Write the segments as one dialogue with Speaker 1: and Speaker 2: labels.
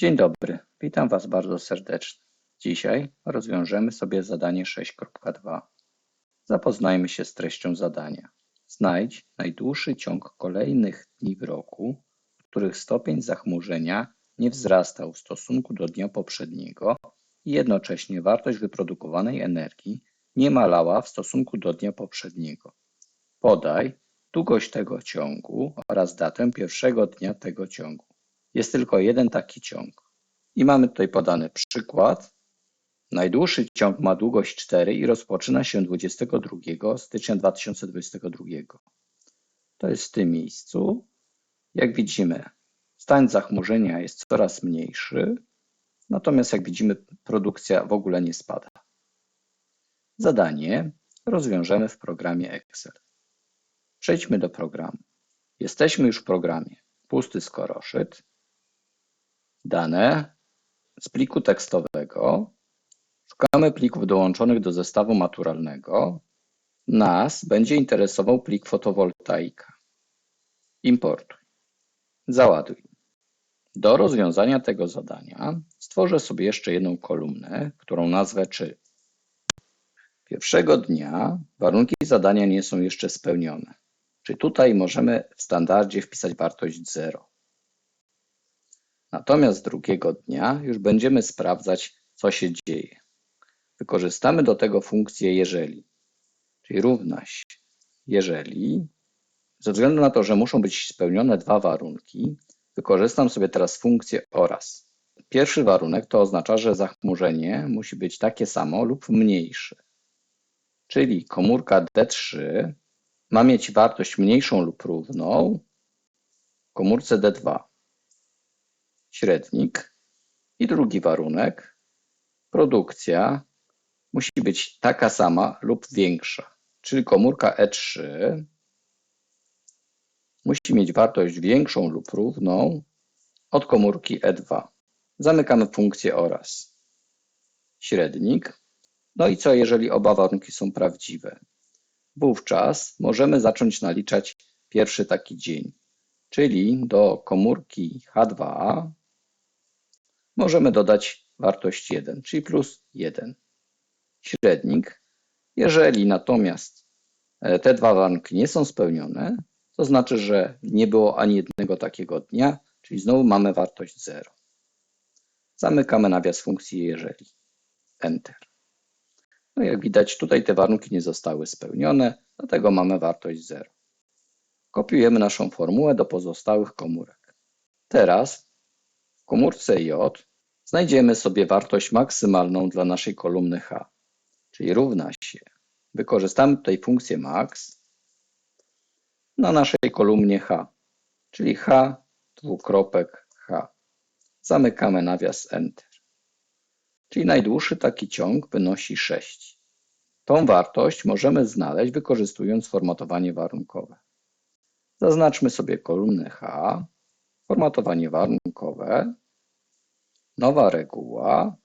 Speaker 1: Dzień dobry, witam Was bardzo serdecznie. Dzisiaj rozwiążemy sobie zadanie 6.2. Zapoznajmy się z treścią zadania. Znajdź najdłuższy ciąg kolejnych dni w roku, w których stopień zachmurzenia nie wzrastał w stosunku do dnia poprzedniego i jednocześnie wartość wyprodukowanej energii nie malała w stosunku do dnia poprzedniego. Podaj długość tego ciągu oraz datę pierwszego dnia tego ciągu. Jest tylko jeden taki ciąg. I mamy tutaj podany przykład. Najdłuższy ciąg ma długość 4 i rozpoczyna się 22 stycznia 2022. To jest w tym miejscu. Jak widzimy, stan zachmurzenia jest coraz mniejszy, natomiast jak widzimy, produkcja w ogóle nie spada. Zadanie rozwiążemy w programie Excel. Przejdźmy do programu. Jesteśmy już w programie. Pusty skoroszyt. Dane z pliku tekstowego. Szukamy plików dołączonych do zestawu maturalnego. Nas będzie interesował plik fotowoltaika. Importuj. Załaduj. Do rozwiązania tego zadania stworzę sobie jeszcze jedną kolumnę, którą nazwę czy. Pierwszego dnia warunki zadania nie są jeszcze spełnione. Czy tutaj możemy w standardzie wpisać wartość 0. Natomiast drugiego dnia już będziemy sprawdzać, co się dzieje. Wykorzystamy do tego funkcję jeżeli, czyli równa się jeżeli. Ze względu na to, że muszą być spełnione dwa warunki, wykorzystam sobie teraz funkcję oraz. Pierwszy warunek to oznacza, że zachmurzenie musi być takie samo lub mniejsze. Czyli komórka D3 ma mieć wartość mniejszą lub równą komórce D2. Średnik. I drugi warunek. Produkcja musi być taka sama lub większa. Czyli komórka E3 musi mieć wartość większą lub równą od komórki E2. Zamykamy funkcję oraz. Średnik. No i co, jeżeli oba warunki są prawdziwe? Wówczas możemy zacząć naliczać pierwszy taki dzień, czyli do komórki H2 możemy dodać wartość 1, czyli plus 1. Średnik. Jeżeli natomiast e, te dwa warunki nie są spełnione, to znaczy, że nie było ani jednego takiego dnia, czyli znowu mamy wartość 0. Zamykamy nawias funkcji jeżeli. Enter. No jak widać, tutaj te warunki nie zostały spełnione, dlatego mamy wartość 0. Kopiujemy naszą formułę do pozostałych komórek. Teraz w komórce J znajdziemy sobie wartość maksymalną dla naszej kolumny H, czyli równa się. Wykorzystamy tutaj funkcję max na naszej kolumnie H, czyli H dwukropek H. Zamykamy nawias Enter. Czyli najdłuższy taki ciąg wynosi 6. Tą wartość możemy znaleźć wykorzystując formatowanie warunkowe. Zaznaczmy sobie kolumnę H, formatowanie warunkowe, nowa reguła,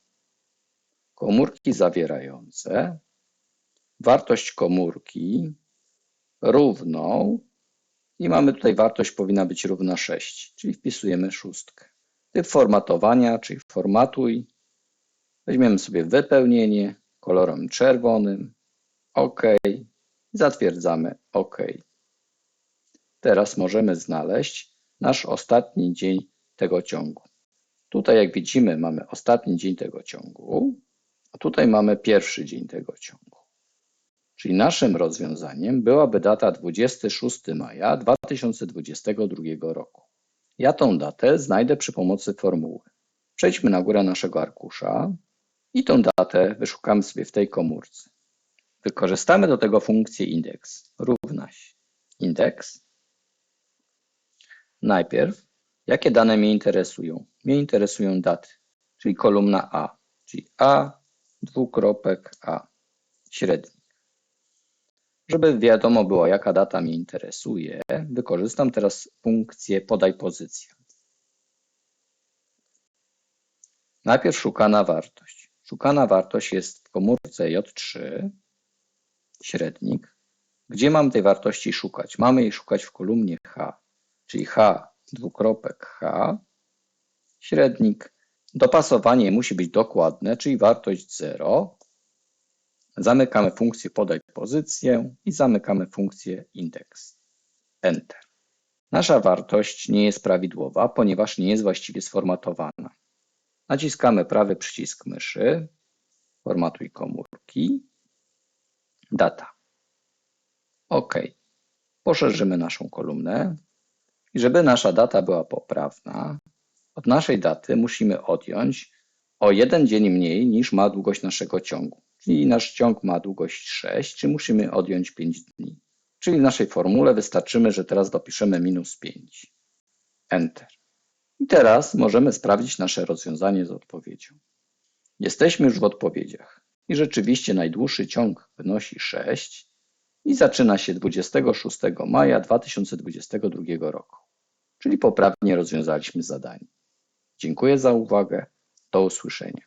Speaker 1: komórki zawierające, wartość komórki równą. I mamy tutaj wartość powinna być równa 6, czyli wpisujemy szóstkę. Typ formatowania, czyli formatuj, weźmiemy sobie wypełnienie kolorem czerwonym, OK, zatwierdzamy OK. Teraz możemy znaleźć nasz ostatni dzień tego ciągu. Tutaj jak widzimy mamy ostatni dzień tego ciągu, a tutaj mamy pierwszy dzień tego ciągu. Czyli naszym rozwiązaniem byłaby data 26 maja 2022 roku. Ja tą datę znajdę przy pomocy formuły. Przejdźmy na górę naszego arkusza i tą datę wyszukamy sobie w tej komórce. Wykorzystamy do tego funkcję indeks. Równa się indeks. Najpierw, jakie dane mnie interesują? Mnie interesują daty, czyli kolumna A, czyli A, dwukropek A, średnik. Żeby wiadomo było, jaka data mnie interesuje, wykorzystam teraz funkcję podaj pozycję. Najpierw szukana wartość. Szukana wartość jest w komórce J3, średnik. Gdzie mam tej wartości szukać? Mamy jej szukać w kolumnie H, czyli H dwukropek H, średnik Dopasowanie musi być dokładne, czyli wartość 0. Zamykamy funkcję podaj pozycję i zamykamy funkcję indeks. Enter. Nasza wartość nie jest prawidłowa, ponieważ nie jest właściwie sformatowana. Naciskamy prawy przycisk myszy, formatuj komórki, data. OK. Poszerzymy naszą kolumnę i żeby nasza data była poprawna, od naszej daty musimy odjąć o jeden dzień mniej niż ma długość naszego ciągu. Czyli nasz ciąg ma długość 6, czyli musimy odjąć 5 dni. Czyli w naszej formule wystarczymy, że teraz dopiszemy minus 5. Enter. I teraz możemy sprawdzić nasze rozwiązanie z odpowiedzią. Jesteśmy już w odpowiedziach. I rzeczywiście najdłuższy ciąg wynosi 6 i zaczyna się 26 maja 2022 roku. Czyli poprawnie rozwiązaliśmy zadanie. Dziękuję za uwagę. Do usłyszenia.